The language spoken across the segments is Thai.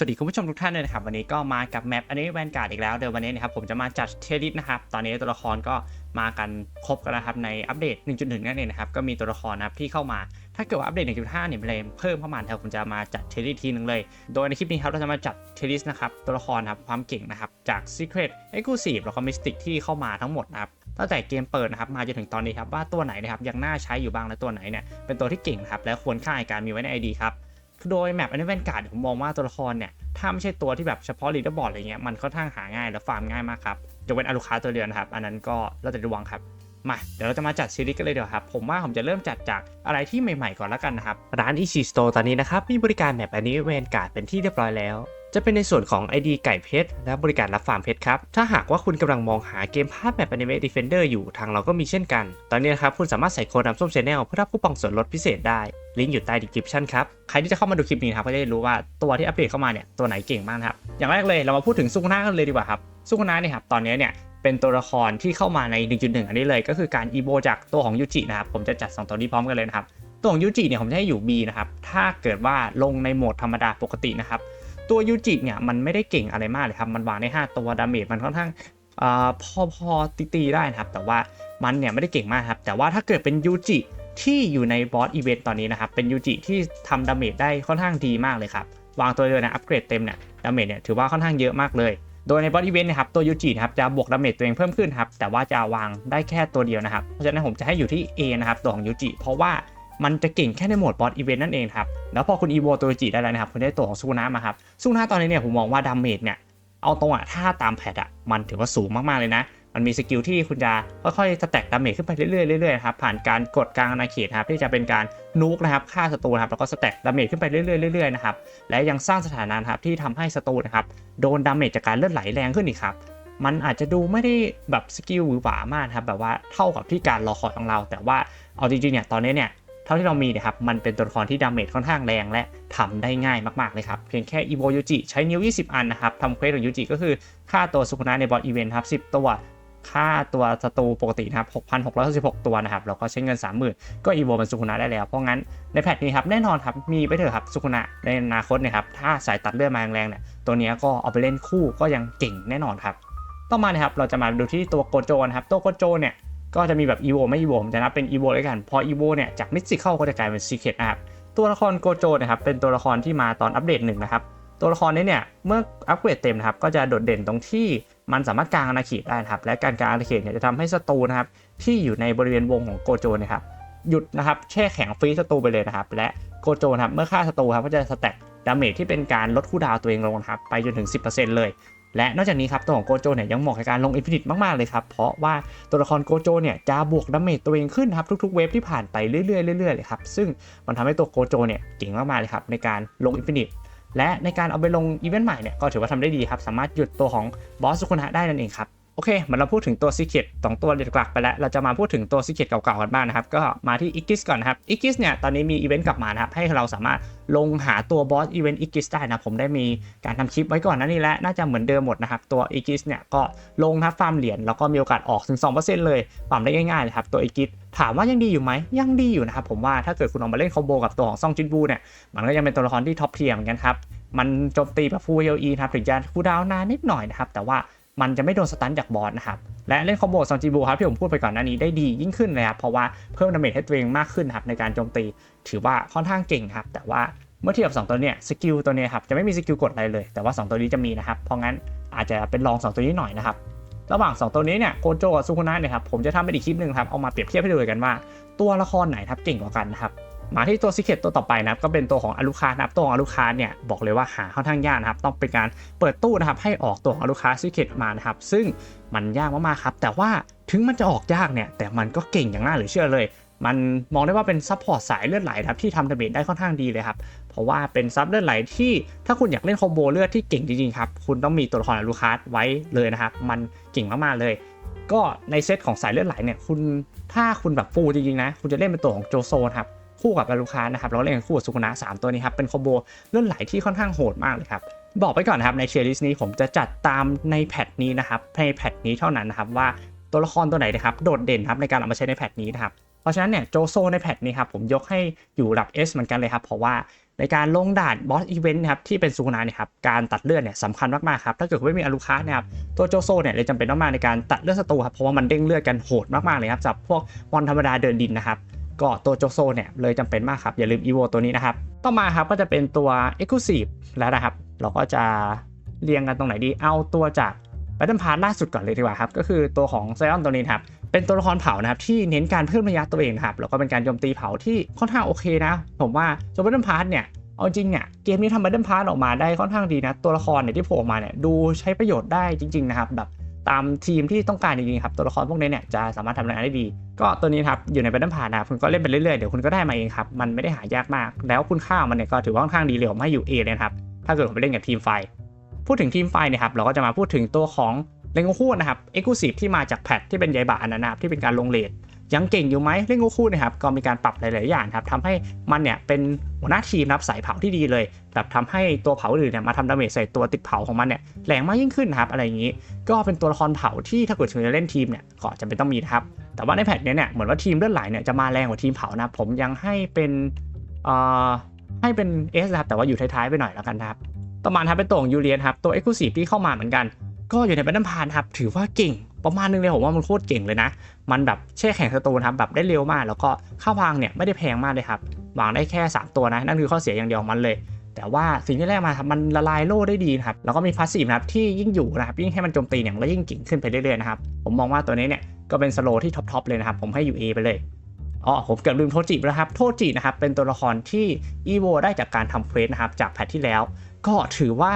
สวัสดีคุณผู้ชมทุกท่านเลยนะครับ วันนี้ก็มากับแมปอันนี้แวนการ์ดอีกแล้วเดี๋ยววันนี้นะครับผมจะมาจัดเทรดิสนะครับ ตอนนี้ตัวละครก็มากันครบกันแล้วครับในอัปเดต 1.1 นั่นเองนะครับ ก็มีตัวละครนะครับที่เข้ามา ถ้าเกิดว่าอัปเดต 1.5 เนี่ยเพิ่มเข้ามาครับผมจะมาจัดเทรดิสทีหนึงเลย โดยในคลิปนี้ครับเราจะมาจัดเทรดิสนะครับตัวละครครับความเก่งนะครับจาก Secret Exclusive แล้วก็ Mystic ที่เข้ามาทั้งหมดนะครับตั้งแต่เกมเปิดนะครับมาจนถึงตอนนี้ครับว่าตัวไหนนะครับยังน่าใช้อยู่บ้างและตัวไหนเนี่ยเป็นตัวที่เก่งครับและควรค่าในการมีไว้ใน ID ครับ โดยแมปอันนี้เป็นการ์ดผมมองว่าตัวละครเนี่ย ถ้าไม่ใช่ตัวที่แบบเฉพาะลีดเดอร์บอร์ดอะไรเงี้ยมันค่อนข้างหาง่ายและฟาร์มง่ายมากครับยกเว้นอาลูคาตัวเดียวนะครับ อันนั้นก็เราจะระวังครับมาเดี๋ยวเราจะมาจัดซีรีส์กันเลยเดี๋ยวครับ ผมว่าผมจะเริ่มจัดจากอะไรที่ใหม่ๆก่อนแล้วกันนะครับ ร้านอิชิสโตตอนนี้นะครับ มีบริการแมปอันนี้เวนการ์ดเป็นที่เรียบร้อยแล้ว จะเป็นในส่วนของ ID ไก่เพชรและบริการรับฟาร์มเพชรครับ ถ้าหากว่าคุณกำลังมองหาเกมภาพแบบ Anime Defender อยู่ทางเราก็มีเช่นกัน ตอนนี้นะครับคุณสามารถใส่โค้ดน้ำส้ม Channel เพื่อรับคูปองส่วนลดพิเศษได้ ลิงก์อยู่ใต้ description ครับ ใครที่จะเข้ามาดูคลิปนี้ครับก็จะได้รู้ว่าตัวที่อัปเดตเข้ามาเนี่ยตัวไหนเก่งบ้างครับ อย่างแรกเลยเรามาพูดถึงซุกุนะกันเลยดีกว่าครับซุกุนะเนี่ยครับตอนนี้เนี่ยเป็นตัวละครที่เข้ามาใน 1.1 อันนี้เลยก็คือการอีโบจากตัวของยูจินะครับผมจะจัดสองตัวนี้พร้อมกันเลยนะครับตัวของยูจิเนี่ยผมจะให้อยู่ B นะครับถ้าเกิดว่าลงในโหมดธรรมดาปกตินะครับ ตัวยูจิเนี่ยมันไม่ได้เก่งอะไรมากเลยครับ มันวางได้ 5 ตัวดาเมจมันค่อนข้างอ่าพอพอตีตีได้นะครับ แต่ว่ามันเนี่ยไม่ได้เก่งมากครับ แต่ว่าถ้าเกิดเป็นยูจิที่อยู่ในบอสอีเวนต์ตอนนี้นะครับ เป็นยูจิที่ทำดาเมจได้ค่อนข้างดีมากเลยครับ วางตัวเดียวนะอัปเกรดเต็มเนี่ยดาเมจเนี่ยถือว่าค่อนข้างเยอะมากเลยโดยในบอสอีเวนต์นะครับตัวยูจินะครับจะบวกดาเมจตัวเองเพิ่มขึ้นครับแต่ว่าจะวางได้แค่ตัวเดียวนะครับ เพราะฉะนั้นผมจะให้อยู่ที่ A นะครับตัวของยูจิเพราะว่า มันจะเก่งแค่ในโหมดบอสอีเวนต์นั่นเองครับ แล้วพอคุณอีโวตัวจิได้แล้วนะครับ คุณได้ตัวของซูนามาครับ ซูนาตอนนี้เนี่ยผมมองว่าดาเมจเนี่ย เอาตรงอะถ้าตามแพทอะมันถือว่าสูงมากๆเลยนะ มันมีสกิลที่คุณจะค่อยๆสแต็กดาเมจขึ้นไปเรื่อยๆเรื่อยๆครับ ผ่านการกดกลางอาณาเขตครับที่จะเป็นการนูกนะครับ ฆ่าศัตรูนะครับ แล้วก็สแต็กดาเมจขึ้นไปเรื่อยๆเรื่อยๆนะครับ และยังสร้างสถานะนะครับที่ทำให้ศัตรูนะครับ โดนดาเมจจากการเลือดไหลแรงขึ้นอีกครับมันอาจจะดูไม่ได้แบบสกิลหวือหวามากครับแบบว่าเท่ากับที่การรอคอยของเรา แต่ว่าเอาจริงๆเนี่ยตอนนี้เนี่ย เท่าที่เรามีนี่ยครับมันเป็นตัวละครที่ดาเมจค่อนข้างแรงและทำได้ง่ายมากๆเลยครับเพียงแค่อีโวยูจิใช้นิ้ว 20 อันนะครับทำเควสของยูจิก็คือค่าตัวสุคุนะในบอสอีเวนต์ครับ10 ตัวค่าตัวศัตรูปกตินะครับ 6,666 ตัวนะครับแล้วก็ใช้เงิน 30,000 ก็อีโวเป็นสุคุนะได้แล้ว เพราะงั้นในแพทนี้ครับ แน่นอนครับ มีไปเถอะครับ สุคุนะในอนาคตนะครับ ถ้าสายตัดเลือดมาแรงๆเนี่ย ตัวนี้ก็เอาไปเล่นคู่ก็ยังเก่งแน่นอนครับ ต่อมานะครับ เราจะมาดูที่ตัวโกโจนะครับ ตัวโกโจเนี่ย ก็จะมีแบบ EVO ไม่ EVO ผมจะนับเป็น EVO เลยกัน พอ EVO เนี่ยจากมิสซิเข้าก็จะกลายเป็น Secret นะครับตัวละครโกโจนะครับเป็นตัวละครที่มาตอนอัปเดตหนึ่งนะครับตัวละครนี้เนี่ยเมื่ออัปเกรดเต็มนะครับก็จะโดดเด่นตรงที่มันสามารถกางอาณาเขตได้นะครับและการกางอาณาเขตเนี่ยจะทำให้ศัตรูนะครับที่อยู่ในบริเวณวงของโกโจนะครับหยุดนะครับแช่แข็งฟรีศัตรูไปเลยนะครับและโกโจนะครับเมื่อฆ่าศัตรูครับก็จะสแต็กดาเมจที่เป็นการลดคู่ดาวตัวเองลงนะครับไปจนถึง 10%เลย และนอกจากนี้ครับตัวของโกโจเนี่ยยังเหมาะกับการลงอินฟินิตมาก ๆ เลยครับ เพราะว่าตัวละครโกโจเนี่ยจะบวกดาเมจตัวเองขึ้นครับ ทุก ๆ เวฟที่ผ่านไปเรื่อยๆเรื่อยๆเลยครับ ซึ่งมันทำให้ตัวโกโจเนี่ยเก่งมาก ๆ เลยครับ ในการลงอินฟินิตและในการเอาไปลงอีเวนต์ใหม่เนี่ยก็ถือว่าทำได้ดีครับสามารถหยุดตัวของบอสสุคุนะได้นั่นเองครับ โอเคเหมือนเราพูดถึงตัวซีเค t สองตัวหลักๆไปแล้ว เราจะมาพูดถึงตัวซีเค t เก่าๆกันบ้างนะครับ ก็มาที่อิกิสก่อนนะครับอิกิสเนี่ยตอนนี้มีอีเวนต์กลับมานะครับ ให้เราสามารถลงหาตัวบอสอีเวนต์อิกิสได้นะ ผมได้มีการทำคลิปไว้ก่อนนั้นนี่และน่าจะเหมือนเดิมหมดนะครับ ตัวอิกิสเนี่ยก็ลงครับฟาร์มเหรียญแล้วก็มีโอกาสออกถึง 2%เลยฟาร์มได้ง่ายๆเลยครับตัวอิกิสถามว่ายังดีอยู่ไหมยังดีอยู่นะครับผมว่าถ้าเกิดคุณออกมาเล่นคอมโบกับตัวของซองจินบูเนี่ยมันก็ยังเป็นตัวละครที่ท็อปเทียร์เหมือนกันครับมันโจมตีแบบฟูเอลีนะครับถึงจะคูดาวนานนิดหน่อยนะครับแต่ว่า มันจะไม่โดนสตันจากบอสนะครับและเล่นคอมโบซองจิบูครับที่ผมพูดไปก่อนหน้านี้ได้ดียิ่งขึ้นเลยครับเพราะว่าเพิ่มดาเมจให้ตัวเองมากขึ้นครับในการโจมตี ถือว่าค่อนข้างเก่งครับ แต่ว่าเมื่อเทียบกับสองตัวเนี้ยสกิลตัวเนี้ยครับจะไม่มีสกิลกดอะไรเลย แต่ว่า 2 ตัวนี้จะมีนะครับเพราะงั้นอาจจะเป็นรอง 2 ตัวนี้หน่อยนะครับระหว่าง 2 ตัวนี้เนี่ยโกโจกับซูคุนะเนี่ยครับผมจะทำเป็นอีกคลิปหนึ่งครับเอามาเปรียบเทียบให้ดูกันว่า ตัวละครไหนครับเก่งกว่ากันนะครับ มาที่ตัวซิเคตตัวต่อไปนะครับก็เป็นตัวของอลูคานะครับตัวของอลูคาเนี่ยบอกเลยว่าหาค่อนข้างยากนะครับต้องเป็นการเปิดตู้นะครับให้ออกตัวของอลูคาซิเคตมานะครับซึ่งมันยากมากๆครับแต่ว่าถึงมันจะออกยากเนี่ยแต่มันก็เก่งอย่างน่าเหลือเชื่อเลย มันมองได้ว่าเป็นซัพพอร์ตสายเลือดไหลครับที่ทำดาเมจได้ค่อนข้างดีเลยครับเพราะว่าเป็นซับเลือดไหลที่ถ้าคุณอยากเล่นคอมโบเลือดที่เก่งจริงๆครับคุณต้องมีตัวละครอลูคาไว้เลยนะครับมันเก่งมากๆเลยก็ในเซตของสายเลือดไหลเนี่ยคุณถ้าคุณแบบฟูลจริงๆนะ คุณจะเล่นเป็นตัวของโจโซนครับ คู่กับอารุคานะครับแล้วเล่นคู่กับสุกุนะสามตัวนี้ครับเป็นคอมโบเลื่อนไหลที่ค่อนข้างโหดมากเลยครับบอกไปก่อนนะครับในเชียร์ลิสต์นี้ผมจะจัดตามในแพทนี้นะครับในแพทนี้เท่านั้นนะครับว่าตัวละครตัวไหนนะครับโดดเด่นครับในการเอามาใช้ในแพทนี้นะครับเพราะฉะนั้นเนี่ยโจโซในแพทนี้ครับผมยกให้อยู่ระดับ S เหมือนกันเลยครับเพราะว่าในการลงด่านบอสอีเวนต์นะครับที่เป็นซูนาเนี่ยครับการตัดเลือดเนี่ยสำคัญมากๆครับถ้าเกิดไม่มีอารุคาเนี่ยครับตัวโจโซเนี่ยเลยจำเป็นมากๆในการตัดเลือดศัตรูครับเพราะว่ามันเด้งเลือดกันโหดมากๆเลยครับจากพวกมอนธรรมดาเดินดินนะครับ ก็ตัวโจโซเนี่ยเลยจำเป็นมากครับ อย่าลืมอีโวตัวนี้นะครับ ต่อมาครับก็จะเป็นตัว e x c l u s i v e แล้วนะครับ เราก็จะเรียงกันตรงไหนดี เอาตัวจากแบทเทิลพาร์ล่าสุดก่อนเลยดีกว่าครับ ก็คือตัวของไซออนตัวนี้ครับ เป็นตัวละครเผานะครับ ที่เน้นการเพิ่มระยะตัวเองนะครับ แล้วก็เป็นการโจมตีเผาที่ค่อนข้างโอเคนะ ผมว่าตัวแบทเทิลพาร์เนี่ยเอาจริงเนี่ยเกมนี้ทำแบทเทิลพาร์ออกมาได้ค่อนข้างดีนะ ตัวละครเนี่ยที่โผล่มาเนี่ยดูใช้ประโยชน์ได้จริง ๆ นะครับ แบบ ตามทีมที่ต้องการจริงๆครับตัวละครพวกนี้เนี่ยจะสามารถทำงานได้ดี ก็ตัวนี้ครับอยู่ในแบทเทิลพาร์นะครับคุณก็เล่นไปเรื่อยๆเดี๋ยวคุณก็ได้มาเองครับมันไม่ได้หายากมาก แล้วคุณค่ามันเนี่ยก็ถือว่าค่อนข้างดีเลยผมให้อยู่ A เลยนครับถ้าเกิดผมไปเล่นกับทีมไฟ พูดถึงทีมไฟเนี่ยครับเราก็จะมาพูดถึงตัวของเลงโกคูนะครับเอ็กซ์คลูซีฟที่มาจากแพทที่เป็นใยบาอันนั้นนะครับที่เป็นการลงเลท ยังเก่งอยู่ไหมเลงโกคูนะครับก็มีการปรับหลาย ๆ อย่างครับทำให้มันเนี่ยเป็นหัวหน้าทีมรับสายเผาที่ดีเลยแบบทำให้ตัวเผาอื่นเนี่ยมาทำดาเมจใส่ตัวติดเผาของมันเนี่ยแรงมากยิ่งขึ้นนะครับอะไรอย่างนี้ ก็เป็นตัวละครเผาที่ถ้าเกิดคุณจะเล่นทีมเนี่ยก็จำเป็นต้องมีนะครับแต่ว่าในแพทเนี้ยเนี่ยเหมือนว่าทีมเลือดไหลเนี่ยจะมาแรงกว่าทีมเผานะผมยังให้เป็นเอ่อให้เป็น S นะครับแต่ว่าอยู่ท้าย ๆ ไปหน่อยแล้วกันนะครับต่อมาครับเป็นตัวของยูเรียนครับตัว e x c l u s i v e ที่เข้ามาเหมือนกัน ก็อยู่ในแบทเทิลพาร์ครับถือว่าเก่ง ประมาณนึงเลยผมว่ามันโคตรเก่งเลยนะ มันแบบแช่แข็งศัตรูนะครับแบบได้เร็วมาก แล้วก็ค่าวางเนี่ยไม่ได้แพงมากเลยครับวางได้แค่ 3 ตัวนะนั่นคือข้อเสียอย่างเดียวมันเลย แต่ว่าสิ่งที่แรกมาครับมันละลายโล่ได้ดีครับแล้วก็มีพาสซีฟนะครับที่ยิ่งอยู่นะครับยิ่งให้มันโจมตีเนี่ยมันก็ยิ่งเก่งขึ้นไปเรื่อยๆนะครับผมมองว่าตัวนี้เนี่ยก็เป็นสโลที่ท็อปๆเลยนะครับผมให้อยู่ A ไปเลยอ๋อผมเกือบลืมโทจิไปแล้วครับ โทจินะครับเป็นตัวละครที่อีโวได้จากการทำเควสนะครับจากแพทที่แล้ว ก็ถือว่า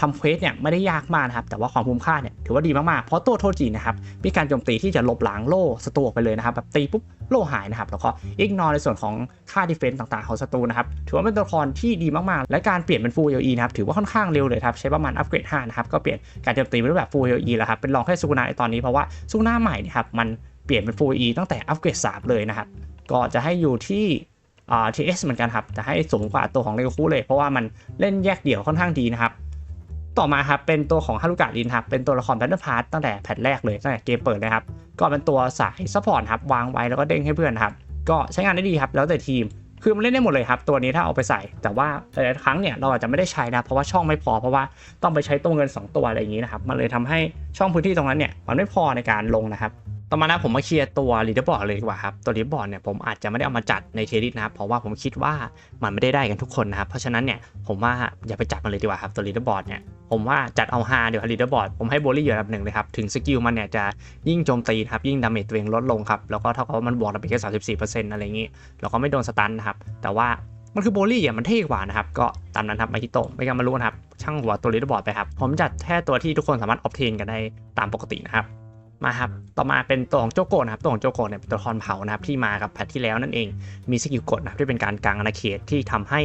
ทำเควสเนี่ยไม่ได้ยากมากนะครับแต่ว่าความคุ้มค่าเนี่ยถือว่าดีมากๆ เพราะตัวโทจินะครับมีการโจมตีที่จะลบล้างโล่ศัตรูไปเลยนะครับแบบตีปุ๊บโล่หายนะครับแล้วก็อิกนอในส่วนของค่าดีเฟนต์ต่างๆของศัตรูนะครับถือว่าเป็นตัวละครที่ดีมากๆ และการเปลี่ยนเป็น Full LE นะครับถือว่าค่อนข้างเร็วเลยครับใช้ประมาณอัปเกรด5นะครับก็เปลี่ยนการโจมตีเป็นรูปแบบ Full LE แล้วครับเป็นรองแค่ซูนาในตอนนี้เพราะว่าซูนาใหม่นี่ครับมันเปลี่ยนเป็น Full LE ตั้งแต่อัปเกรด3เลยนะครับก็จะให้อยู่ที่อ่า TS เหมือนกันครับแต่ให้สูงกว่าตัวของเลโกคูเลย เพราะว่ามันเล่นแยกเดี่ยวค่อนข้างดีนะครับ ต่อมาครับเป็นตัวของฮารุกะรินครับเป็นตัวละครแพทเทิลพาร์ตตั้งแต่แพทแรกเลยตั้งแต่เกมเปิดเลยครับก็เป็นตัวสายซัพพอร์ตครับวางไว้แล้วก็เด้งให้เพื่อนครับก็ใช้งานได้ดีครับแล้วแต่ทีมคือมันเล่นได้หมดเลยครับ ตัวนี้ถ้าเอาไปใส่ แต่ว่าหลายครั้งเนี่ยเราอาจจะไม่ได้ใช้นะ เพราะว่าช่องไม่พอเพราะว่าต้องไปใช้ตัวเงิน 2 ตัวอะไรอย่างนี้นะครับ มันเลยทำให้ช่องพื้นที่ตรงนั้นเนี่ยมันไม่พอในการลงนะครับ ต่อมานะผมมาเคลียร์ตัวลีดเดอร์บอร์ดเลยดีกว่าครับ ตัวลีดเดอร์บอร์ดเนี่ยผมอาจจะไม่ได้เอามาจัดในเทรดิตนะครับ เพราะว่าผมคิดว่ามันไม่ได้ได้กันทุกคนนะครับ เพราะฉะนั้นเนี่ยผมว่าอย่าไปจัดมันเลยดีกว่าครับตัวลีดเดอร์บอร์ดเนี่ยผมว่าจัดเอาฮาเดี๋ยวลีดเดอร์บอร์ดผมให้โบลี่อยู่อันดับหนึ่งเลยครับถึงสกิลมันเนี่ยจะยิ่งโจมตีครับยิ่งดาเมจตัวเองลดลงครับแล้วก็เท่ากับว่ามันบวกดาเมจแค่สามสิบสี่เปอร์เซ็นต์อะไรอย่างงี้แล้วก็ไม่โดนสตันนะครับแต่ว่ามันคือโบลี่อะมันเท่กว่านะครับก็ตามนั้นครับมาฮิโตะไม่กันมารู้นะครับช่างหัวตัวลีดเดอร์บอร์ดไปครับผมจัดแค่ตัวที่ทุกคนสามารถออ t เทนกันได้ตามปกตินะครับ มาครับ ต่อมาเป็นตัวของโจโกนะครับ ตัวของโจโกเนี่ยเป็นตัวละครเผานะครับที่มากับแพทที่แล้วนั่นเอง มีสกิลกดนะครับที่เป็นการกางอาณาเขตที่ทำให้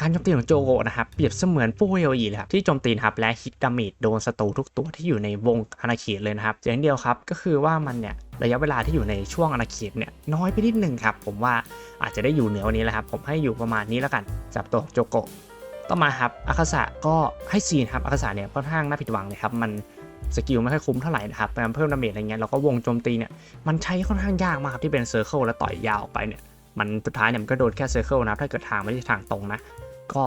การโจมตีของโจโกนะครับเปรียบเสมือนฟูเอลีเลยครับที่โจมตีนะครับและฮิตดาเมจโดนศัตรูทุกตัวที่อยู่ในวงอาณาเขตเลยนะครับอย่างเดียวครับก็คือว่ามันเนี่ยระยะเวลาที่อยู่ในช่วงอาณาเขตเนี่ยน้อยไปนิดนึงครับผมว่าอาจจะได้อยู่เหนือว่านี้แหละครับผมให้อยู่ประมาณนี้แล้วกันสำหรับตัวของโจโกต่อมาครับอาคาสะก็ให้ซีนครับอาคาสะเนี่ยค่อนข้างน่าผิดหวังเลยครับมัน สกิลไม่ค่อยคุ้มเท่าไหร่นะครับพยายามเพิ่มดาเมจอะไรเงี้ยแล้วก็วงโจมตีเนี่ยมันใช้ค่อนข้างยากมากครับที่เป็นเซอร์เคิลแล้วต่อยยาวออกไปเนี่ยมันสุดท้ายเนี่ยมันก็โดนแค่เซอร์เคิลนะถ้าเกิดทางไม่ใช่ทางตรงนะ ก็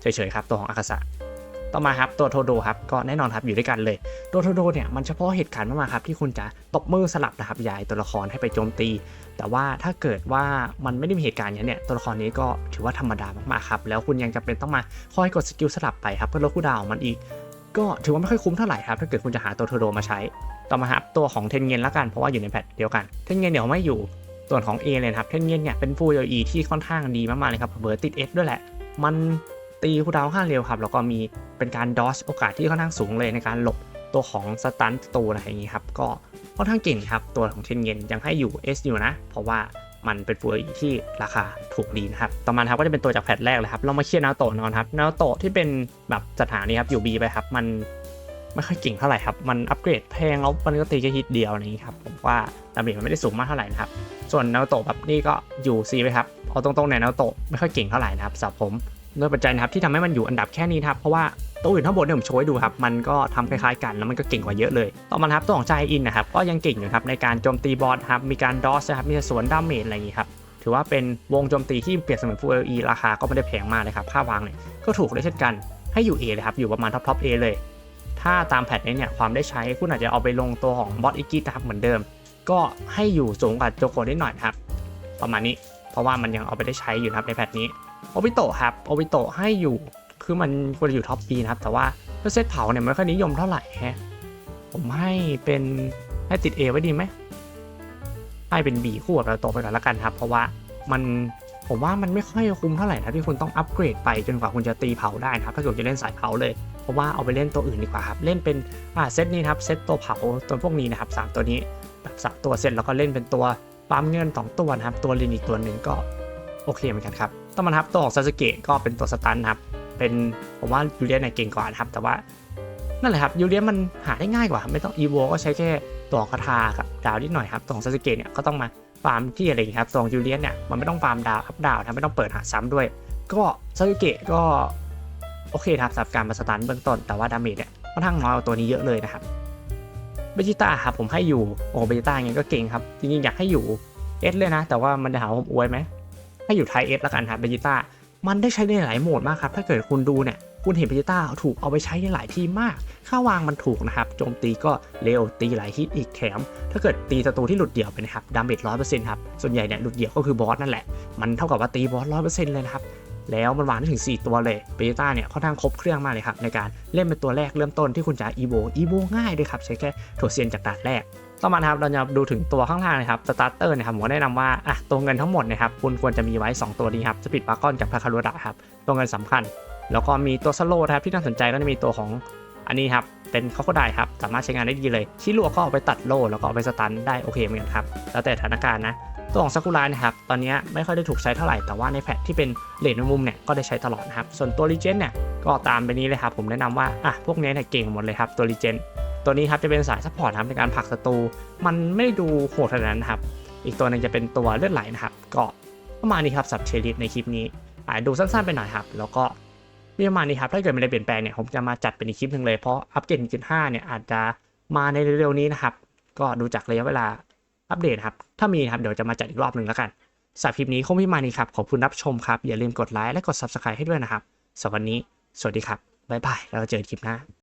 เฉยๆครับตัวของอาคาสะต่อมาครับตัวโทโดครับก็แน่นอนครับอยู่ด้วยกันเลย ตัวโทโดเนี่ยมันเฉพาะเหตุการณ์มากๆครับที่คุณจะตบมือสลับนะครับย้ายตัวละครให้ไปโจมตี แต่ว่าถ้าเกิดว่ามันไม่ได้มีเหตุการณ์อย่างนี้เนี่ยตัวละครนี้ก็ถือว่าธรรมดามากๆครับแล้วคุณยังจำเป็นต้องมาคอยกดสกิลสลับไปครับเพื่อลดคูลดาวมันอีก ก็ถือว่าไม่ค่อยคุ้มเท่าไหร่ครับ ถ้าเกิดคุณจะหาตัวโทโดมาใช้ ต่อมาครับตัวของเทนเงินละกันเพราะว่าอยู่ในแพทเดียวกัน เทนเงินเดี๋ยวไม่อยู่ส่วนของ A เลยครับ เทนเงินเนี่ยเป็นฟูล e ที่ค่อนข้างดีมากๆเลยครับเบอร์ติด F ด้วยแหละ มันตีคูลดาวข้างเร็วครับแล้วก็มีเป็นการดอสโอกาสที่ค่อนข้างสูงเลยในการหลบตัวของสตันตูอะไรอย่างนี้ครับก็ค่อนข้างเก่งครับตัวของเทนเงินยังให้อยู่ S อยู่นะ เพราะว่า มันเป็นฟูอีที่ราคาถูกดีนะครับ ต่อมาครับก็จะเป็นตัวจากแพทแรกเลยครับ เรามาเชียร์นาโตะนอนครับนาโตะที่เป็นแบบสถานีครับอยู่บีไปครับ มันไม่ค่อยเก่งเท่าไหร่ครับ มันอัปเกรดแพงแล้วมันก็ตีแค่ฮิตเดียวนี้ครับ ผมว่าดาเมจมันไม่ได้สูงมากเท่าไหร่นะครับ ส่วนนาโตะแบบนี้ก็อยู่ซีไปครับ เอาตรงๆเนี่ยนาโตะไม่ค่อยเก่งเท่าไหร่นะครับสำหรับผม ด้วยปัจจัยนะครับที่ทำให้มันอยู่อันดับแค่นี้ครับเพราะว่าตัวอื่นทั้งหมดเนี่ยผมโชว์ให้ดูครับมันก็ทำคล้ายๆกันแล้วมันก็เก่งกว่าเยอะเลย ต่อมาครับตัวของใจอินนะครับก็ยังเก่งอยู่ครับในการโจมตีบอสครับมีการดอสนะครับมีสวนดาเมจอะไรอย่างนี้ครับถือว่าเป็นวงโจมตีที่เปรียบเสมือน Full LE ราคาก็ไม่ได้แพงมากเลยครับค่าวางเนี่ยก็ถูกเลยเช่นกันให้อยู่ A เลยครับอยู่ประมาณท็อปท็อป A เลย ถ้าตามแพทนี้เนี่ยความได้ใช้คุณอาจจะเอาไปลงตัวของบอสอิกินะครับเหมือนเดิม ก็ให้อยู่สูงกว่าโจโกนิดหน่อยครับประมาณนี้ เพราะว่ามันยังเอาไปได้ใช้อยู่ครับในแพทนี้ โอบิโตะครับโอบิโตะให้อยู่คือมันควรจะอยู่ท็อป B นะครับ แต่ว่าเพื่อเซตเผาเนี่ยไม่ค่อยนิยมเท่าไหร่ฮะผมให้เป็นให้ติด A ไว้ดีไหมให้เป็น B คู่กับเราโตไปก่อนละกันครับ เพราะว่ามันผมว่ามันไม่ค่อยคุ้มเท่าไหร่นะที่คุณต้องอัปเกรดไปจนกว่าคุณจะตีเผาได้นะครับถ้าเกิดจะเล่นสายเผาเลยเพราะว่าเอาไปเล่นตัวอื่นดีกว่าครับเล่นเป็นอ่าเซตนี้ครับเซตตัวเผาตัวพวกนี้นะครับสามตัวนี้แบบสตัวเสร็จแล้วก็เล่นเป็นตัวปั๊มเงินสองตัวนะครับตัวลินอีกตัวหนึ่งก็โอเคเหมือนกันครับ ต้องมานะครับตัวของซาสึเกะก็เป็นตัวสตันครับ เป็นผมว่ายูเลียนเนี่ยเก่งกว่านะครับ แต่ว่านั่นแหละครับยูเลียนมันหาได้ง่ายกว่า ไม่ต้องอีโวก็ใช้แค่ตัวคาถากับดาวนิดหน่อยครับตัวของซาสึเกะเนี่ยก็ต้องมาฟาร์มที่อะไรอย่างเงี้ครับตัวของยูเลียนเนี่ยมันไม่ต้องฟาร์มดาวอัพดาวนะไม่ต้องเปิดหาซ้ำด้วย ก็ซาสึเกะก็โอเคครับสำหรับการมาสตันเบื้องต้นแต่ว่าดาเมจเนี่ยค่อนข้างน้อยกว่าตัวนี้เยอะเลยนะครับเบจิต้าครับผมให้อยู่โอ้เบจิต้าเงี้ยก็เก่งครับจริงๆอยากให้อยู่เอสเลยนะ แต่ว่ามันจะหาผมอวยไหม ให้อยู่ไทเอสละกันครับเบจิต้ามันได้ใช้ในหลายโหมดมากครับ ถ้าเกิดคุณดูเนี่ย คุณเห็นเบจิต้าถูกเอาไปใช้ในหลายที่มาก ค่าวางมันถูกนะครับ โจมตีก็เร็ว ตีหลายฮิตอีกแถม ถ้าเกิดตีศัตรูที่หลุดเดี่ยวไปนะครับ ดาเมจร้อยเปอร์เซ็นต์ครับ ส่วนใหญ่เนี่ยหลุดเดี่ยวก็คือบอสนั่นแหละ มันเท่ากับว่าตีบอสร้อยเปอร์เซ็นต์เลยนะครับ แล้วมันวางได้ถึง 4 ตัวเลยเบจิต้าเนี่ยค่อนข้างครบเครื่องมากเลยครับในการเล่นเป็นตัวแรกเริ่มต้นที่คุณจะอีโวอีโวง่ายด้วยครับใช้แค่ถั่วเซียนจากด่านแรก ต่อมาครับเราจะดูถึงตัวข้างล่างนะครับสตาร์เตอร์นะครับผมก็แนะนำว่าอะตัวเงินทั้งหมดนะครับคุณควรจะมีไว้ 2 ตัวนี้ครับสปิดปาร์กอนกับพาคารุดะครับตัวเงินสำคัญ แล้วก็มีตัวสโลนะครับที่น่าสนใจก็จะมีตัวของอันนี้ครับเป็นค o โคได้ครับสามารถใช้งานได้ดีเลยชิลัวก็เอาไปตัดโล่แล้วก็เอาไปสตันได้โอเคเหมือนกันครับแล้วแต่สถานการณ์นะตัวของซากุระนะครับตอนนี้ไม่ค่อยได้ถูกใช้เท่าไหร่แต่ว่าในแพทที่เป็นเลนมุมเนี่ยก็ได้ใช้ตลอดนะครับส่วนตัวรีเจนเนี่ยก็ตามไปนี้เลยครับผมแนะนำว่าอะพวกนี้เนี่ยเก่งหมดเลยครับตัวรีเจน ตัวนี้ครับจะเป็นสายซัพพอร์ตนะครับในการผลักศัตรูมันไม่ดูโหดขนาดนั้นครับ อีกตัวหนึงจะเป็นตัวเลือดไหลนะครับ ก็ประมาณนี้ครับสับเชลิตในคลิปนี้อดูสั้นๆไปหน่อยครับ แล้วก็มีประมาณนี้ครับถ้าเกิดไม่ได้เปลี่ยนแปลงเนี่ยผมจะมาจัดเป็นอีกคลิปหนึ่งเลยเพราะอัปเดต1.5เนี่ยอาจจะมาในเร็วๆนี้นะครับ ก็ดูจากระยะเวลาอัปเดตครับ ถ้ามีครับเดี๋ยวจะมาจัดอีกรอบหนึ่งแล้วกันสำหรับคลิปนี้คงพี่มานี่ครับขอบคุณรับชมครับอย่าลืมกดไลค์และกด subscribe ให้ด้วยนะครับสำหรับวันนี้ สวัสดีครับบ๊ายบายแล้วเจอกันคลิปหน้า